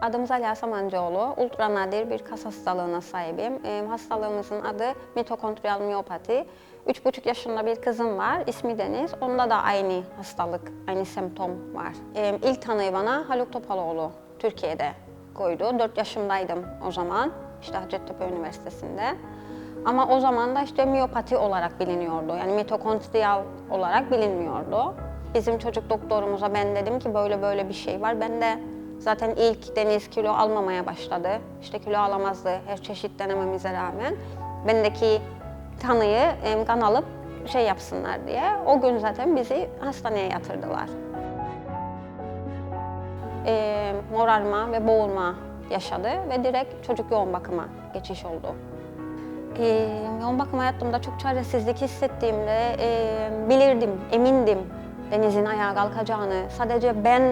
Adım Zaliha Samancıoğlu. Ultra nadir bir kas hastalığına sahibim. Ee, hastalığımızın adı mitokondriyal miyopati. 3,5 yaşında bir kızım var. İsmi Deniz. Onda da aynı hastalık, aynı semptom var. Ee, ilk tanıyı bana Haluk Topaloğlu Türkiye'de koydu. 4 yaşımdaydım o zaman. İşte Hacettepe Üniversitesi'nde. Ama o zaman da işte miyopati olarak biliniyordu. Yani mitokondriyal olarak bilinmiyordu. Bizim çocuk doktorumuza ben dedim ki böyle böyle bir şey var. Ben de zaten ilk Deniz kilo almamaya başladı. İşte kilo alamazdı her çeşit denememize rağmen. Bendeki tanıyı kan alıp şey yapsınlar diye. O gün zaten bizi hastaneye yatırdılar. E, morarma ve boğulma yaşadı ve direkt çocuk yoğun bakıma geçiş oldu. Ee, yoğun bakıma yattığımda çok çaresizlik hissettiğimde e, bilirdim, emindim Deniz'in ayağa kalkacağını. Sadece ben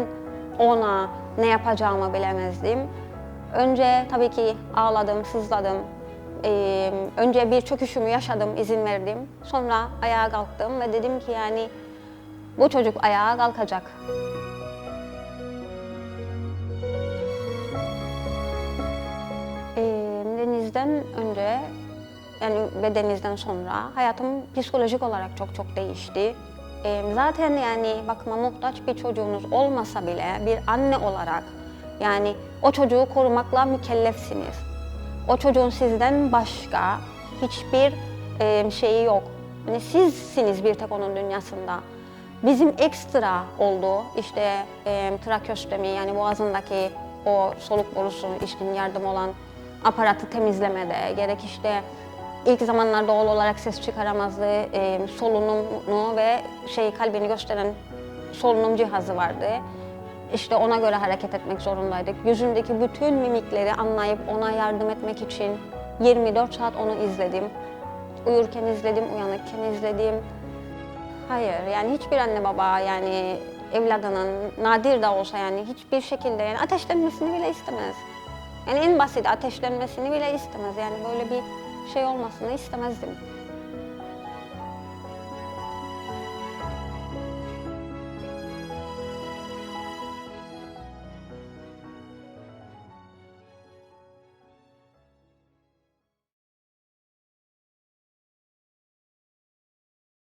ona ne yapacağımı bilemezdim. Önce tabii ki ağladım, sızladım. Ee, önce bir çöküşümü yaşadım, izin verdim. Sonra ayağa kalktım ve dedim ki yani bu çocuk ayağa kalkacak. Ee, denizden önce yani ve denizden sonra hayatım psikolojik olarak çok çok değişti. Ee, zaten yani bakıma muhtaç bir çocuğunuz olmasa bile bir anne olarak yani o çocuğu korumakla mükellefsiniz. O çocuğun sizden başka hiçbir e, şeyi yok. Yani sizsiniz bir tek onun dünyasında. Bizim ekstra oldu işte e, trakeostomi yani boğazındaki o soluk borusu için yardım olan aparatı temizlemede gerek işte ilk zamanlar doğal olarak ses çıkaramazdı. E, solunumunu ve şey kalbini gösteren solunum cihazı vardı. İşte ona göre hareket etmek zorundaydık. Yüzündeki bütün mimikleri anlayıp ona yardım etmek için 24 saat onu izledim. Uyurken izledim, uyanıkken izledim. Hayır, yani hiçbir anne baba yani evladının nadir de olsa yani hiçbir şekilde yani ateşlenmesini bile istemez. Yani en basit ateşlenmesini bile istemez. Yani böyle bir şey olmasını istemezdim.